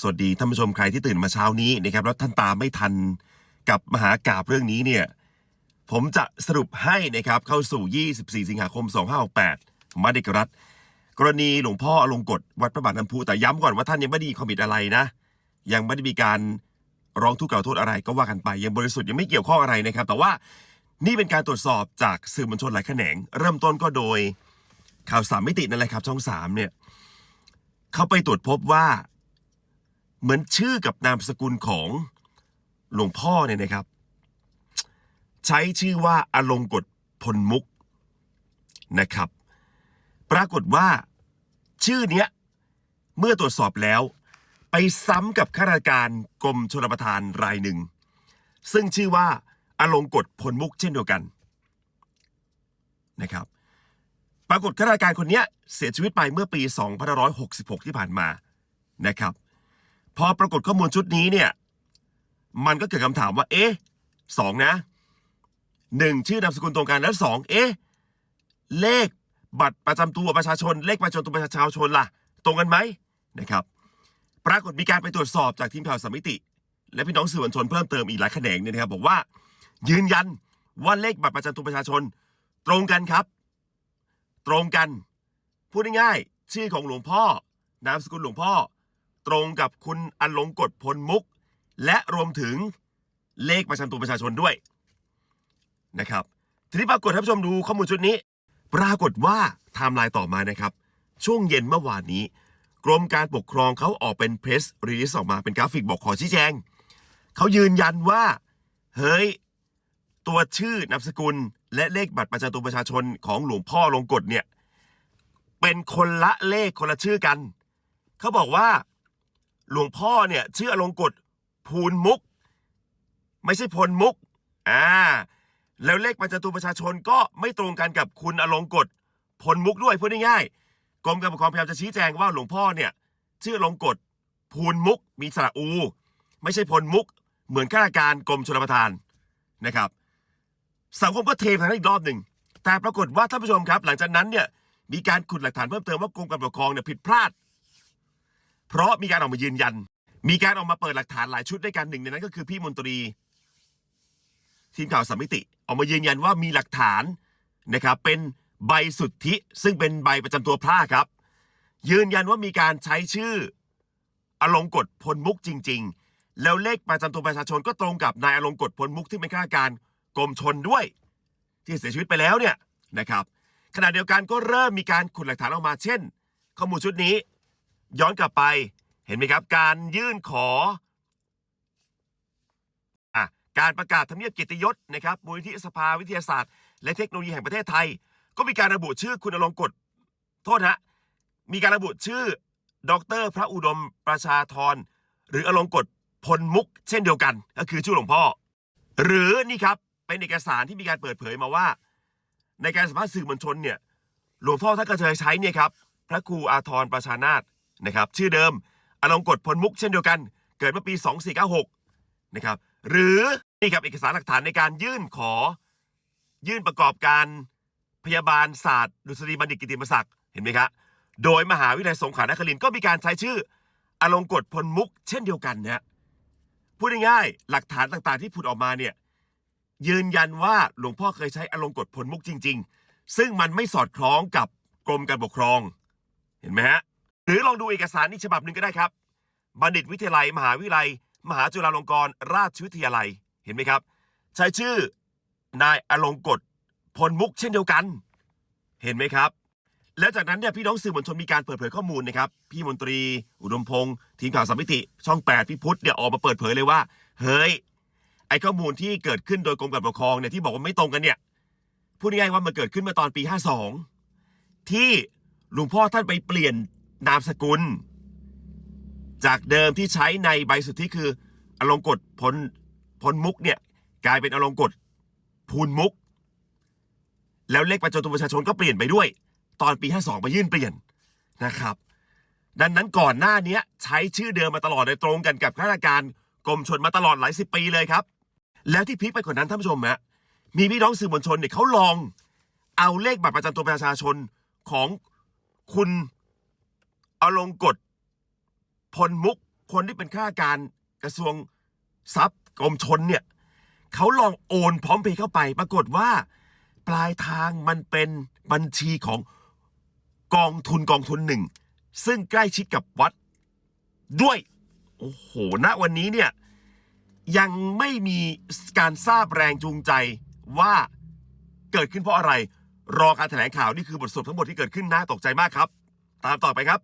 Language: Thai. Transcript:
สวัสดีท่านผู้ชมใครที่ตื่นมาเช้านี้นะครับแล้วท่านตามไม่ทันกับมหากาบเรื่องนี้เนี่ยผมจะสรุปให้นะครับเข้าสู่ 24 สิงหาคม 2568มาเดกรัฐ กรณีหลวงพ่ออลงกฎวัดพระบาทน้ำพุแต่ย้ำก่อนว่าท่านยังไม่ได้ความผิดอะไรนะ ยังไม่ได้มีการร้องทุกข์กล่าวโทษอะไรก็ว่ากันไป ยังบริสุทธิ์ยังไม่เกี่ยวข้องอะไรนะครับ แต่ว่านี่เป็นการตรวจสอบจากสื่อมวลชนหลายแขนง เริ่มต้นก็โดยข่าวสามมิตินั่นแหละครับช่องสามเนี่ยเขาไปตรวจพบว่า เหมือนชื่อกับนามสกุลของหลวงพ่อเนี่ยนะครับ ใช้ชื่อว่าอลงกฎพลมุกนะครับ ปรากฏว่าชื่อเนี้ยเมื่อตรวจสอบแล้ว ไปซ้ำกับข้าราชการกรมชลประทานรายหนึ่ง ซึ่งชื่อว่าอลงกฎพลมุกเช่นเดียวกันนะครับ ปรากฏข้าราชการคนเนี้ยเสียชีวิตไปเมื่อปี 2566 ที่ผ่านมานะครับ พอปรากฏข้อมูลชุดนี้เนี่ย มันก็เกิดคำถามว่า เอ๊ะสองนะหนึ่งชื่อนามสกุลตรงกันแล้วสองเอ๊ะเลขบัตรประจำตัวประชาชน เลขประจำตัวประชาชนล่ะ ตรงกันไหมนะครับ ปรากฏมีการไปตรวจสอบจากทีมข่าวสมมิติ และพี่น้องสื่อมวลชนเพิ่มเติมอีกหลายแขนงเนี่ยนะครับ บอกว่า ยืนยันว่าเลขบัตรประจำตัวประชาชน ตรงกันครับ ตรงกัน พูดง่ายๆชื่อของหลวงพ่อนามสกุลหลวงพ่อ ตรงกับคุณอลงกฎพลมุก และรวมถึงเลขประจำตัวประชาชนด้วยนะครับทีนี้ปรากฏท่านผู้ชมดูข้อมูลชุดนี้ ปรากฏว่าไทม์ไลน์ต่อมานะครับ ช่วงเย็นเมื่อวานนี้ กรมการปกครองเขาออกเป็นเพรสรีลิสออกมาเป็นกราฟิกบอกขอชี้แจงเขายืนยันว่า เฮ้ย ตัวชื่อนามสกุล และเลขบัตรประจำตัวประชาชนของหลวงพ่อลงกฎเนี่ย เป็นคนละเลขคนละชื่อกัน เขาบอกว่า หลวงพ่อเนี่ยชื่ออลงกฎภูลมุก ไม่ใช่พลมุกอ่าแล้วเลขประจำตัวประชาชนก็ไม่ตรงกันกับคุณอลงกฎพลมุกด้วยพูดง่ายๆกรมการปกครองพยายามจะชี้แจงว่าหลวงพ่อเนี่ยชื่ออลงกฎภูลมุก มีสระอู ไม่ใช่พลมุก เหมือนข้าราชการกรมชลประทานนะครับ สังคมก็เทไปทางนั้นอีกรอบหนึ่งแต่ปรากฏว่าท่านผู้ชมครับ หลังจากนั้นเนี่ยมีการขุดหลักฐานเพิ่มเติมว่ากรมการปกครองเนี่ยผิดพลาด เพราะมีการออกมายืนยัน มีการออกมาเปิดหลักฐานหลายชุดด้วยกันหนึ่งในนั้นก็คือพี่มนตรี ทีมข่าวสามมิติ ออกมายืนยันว่ามีหลักฐานนะครับเป็นใบสุทธิซึ่งเป็นใบประจำตัวพระครับ ยืนยันว่ามีการใช้ชื่ออลงกฎพลมุกจริง ๆ แล้วเลขประจำตัวประชาชนก็ตรงกับนายอลงกฎพลมุกที่เป็นข้าราชการกรมชนด้วย ที่เสียชีวิตไปแล้วเนี่ยนะครับขณะเดียวกันก็เริ่มมีการขุดหลักฐานออกมาเช่น ข้อมูลชุดนี้ ย้อนกลับไปเห็นไหมครับ การยื่นขออะการประกาศทำเนียบเกียรติยศนะครับมูลนิธิสภาวิทยาศาสตร์ และเทคโนโลยีแห่งประเทศไทย ก็มีการระบุชื่อคุณอลงกฎโทษฮะมีการระบุชื่อ ดร พระอุดมประชาธรหรืออลงกฎพลมุกเช่นเดียวกัน ก็คือชื่อหลวงพ่อ หรือนี่ครับเป็นเอกสารที่มีการเปิดเผยมาว่า ในการสัมภาษณ์สื่อมวลชนเนี่ยหลวงพ่อท่านก็เคยใช้เนี่ยครับพระครูอาทรประชานาถ นะครับชื่อเดิมอลงกฎพลมุกเช่นเดียวกัน เกิดเมื่อปี 2496นะครับหรือนี่ครับเอกสารหลักฐานในการยื่นขอ ยื่นประกอบการพยาบาลศาสตร์ดุษฎีบัณฑิตกิติมศักดิ์เห็นไหมครับโดยมหาวิทยาลัยสงขลานครินทร์ก็มีการใช้ชื่ออลงกฎพลมุกเช่นเดียวกันนะฮะพูดง่ายๆหลักฐานต่างๆที่ผุดออกมาเนี่ยยืนยันว่าหลวงพ่อเคยใช้อลงกฎพลมุกจริง ๆ ซึ่งมันไม่สอดคล้องกับกรมการปกครอง เห็นไหมฮะ หรือลองดูเอกสารอีกฉบับหนึ่งก็ได้ครับ บัณฑิตวิทยาลัย มหาวิทยาลัย มหาจุฬาลงกรณราชวิทยาลัยเห็นไหมครับ ใช้ชื่อนายอลงกฎพลมุกเช่นเดียวกัน เห็นไหมครับ แล้วจากนั้นเนี่ยพี่น้องสื่อมวลชนมีการเปิดเผยข้อมูลนะครับ พี่มนตรี อุดมพงศ์ทีมข่าวสามมิติช่อง 8 พี่พุทธเนี่ยออกมาเปิดเผยเลยว่า เฮ้ย ไอ้ข้อมูลที่เกิดขึ้นโดยกรมการปกครองเนี่ยที่บอกว่าไม่ตรงกันเนี่ยพูดง่ายๆว่ามันเกิดขึ้นมื่อตอนปี 52 ที่หลวงพ่อท่านไปเปลี่ยน นามสกุล จากเดิมที่ใช้ในใบสุทธิคืออลงกฎพลพลมุกเนี่ยกลายเป็นอลงกฎพูนมุก แล้วเลขประจำตัวประชาชนก็เปลี่ยนไปด้วย ตอนปี 52มายื่นเปลี่ยนนะครับ ดังนั้นก่อนหน้านี้ใช้ชื่อเดิมมาตลอดเลยตรงกันกับข้าราชการกรมชนมาตลอดหลายสิบปีเลยครับ แล้วที่พีคไปกว่านั้นท่านผู้ชมฮะมีพี่น้องสื่อมวลชนเนี่ยเขาลองเอาเลขบัตรประจำตัวประชาชนของคุณ อลงกฎพลมุกคนที่เป็นข้าราชการกระทรวงทรัพย์กรมชนเนี่ยเขาลองโอนพร้อมเพย์เข้าไป ปรากฏว่า ปลายทางมันเป็นบัญชีของกองทุนกองทุนหนึ่ง ซึ่งใกล้ชิดกับวัดด้วย โอ้โหณวันนี้เนี่ย ยังไม่มีการทราบแรงจูงใจว่าเกิดขึ้นเพราะอะไร รอการแถลงข่าว นี่คือบทสรุปทั้งหมดที่เกิดขึ้นน่าตกใจมากครับ ตามต่อไปครับ